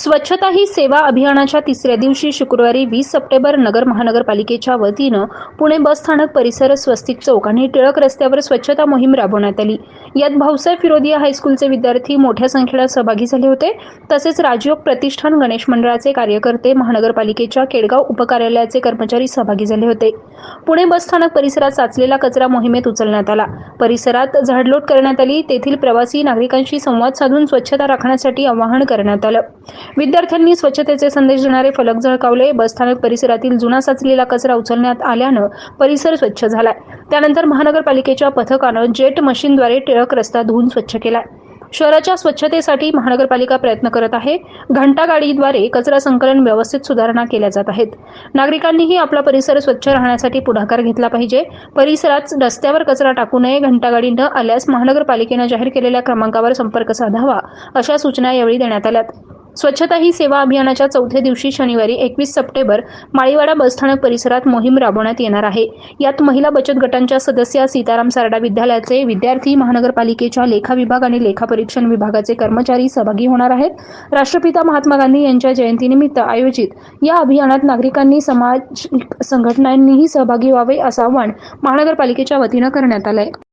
स्वच्छता ही सेवा अभियानाच्या तिसऱ्या दिवशी शुक्रवारी वीस सप्टेंबर नगर महानगरपालिकेच्या वतीनं पुणे बसस्थानक परिसर स्वस्तिक चौक आणि टिळक रस्त्यावर स्वच्छता मोहीम राबवण्यात आली. यात भाऊसाहेब फिरोदिया हायस्कूलचे विद्यार्थी मोठ्या संख्येनं सहभागी झाले होते. तसेच राजयोग प्रतिष्ठान गणेश मंडळाचे कार्यकर्ते महानगरपालिकेच्या केडगाव उपकार्यालयाचे कर्मचारी सहभागी झाले होते. पुणे बसस्थानक परिसरात साचलेला कचरा मोहिमेत उचलण्यात आला. परिसरात झाडलोट करण्यात आली. तेथील प्रवासी नागरिकांशी संवाद साधून स्वच्छता राखण्यासाठी आवाहन करण्यात आलं. विद्यार्थ्यांनी स्वच्छतेचे संदेश देणारे फलक झळकावले. बसस्थानक परिसरातील जुना साचलेला कचरा उचलण्यात आल्यानं परिसर स्वच्छ झालाय. त्यानंतर महानगरपालिकेच्या पथकानं जेट मशीनद्वारे टिळक रस्ता धुवून स्वच्छ केलाय. शहराच्या स्वच्छतेसाठी महानगरपालिका प्रयत्न करत आहे. घंटा गाडीद्वारे कचरा संकलन व्यवस्थित सुधारणा केल्या जात आहेत. नागरिकांनीही आपला परिसर स्वच्छ राहण्यासाठी पुढाकार घेतला पाहिजे. परिसरात रस्त्यावर कचरा टाकू नये घंटागाडी न आल्यास महानगरपालिकेनं जाहीर केलेल्या क्रमांकावर संपर्क साधावा अशा सूचना यावेळी देण्यात आल्यात. स्वच्छता ही सेवा अभियानाच्या चौथ्या दिवशी शनिवारी एकवीस सप्टेंबर माळीवाडा बसस्थानक परिसरात मोहीम राबवण्यात येणार आहे. यात महिला बचत गटांच्या सदस्या सीताराम सारडा विद्यालयाचे विद्यार्थी महानगरपालिकेच्या लेखा विभाग आणि लेखा परीक्षण विभागाचे कर्मचारी सहभागी होणार आहेत. राष्ट्रपिता महात्मा गांधी यांच्या जयंतीनिमित्त आयोजित या अभियानात नागरिकांनी समाज संघटनांनीही सहभागी व्हावे असं आवाहन महानगरपालिकेच्या वतीनं करण्यात आलं आहे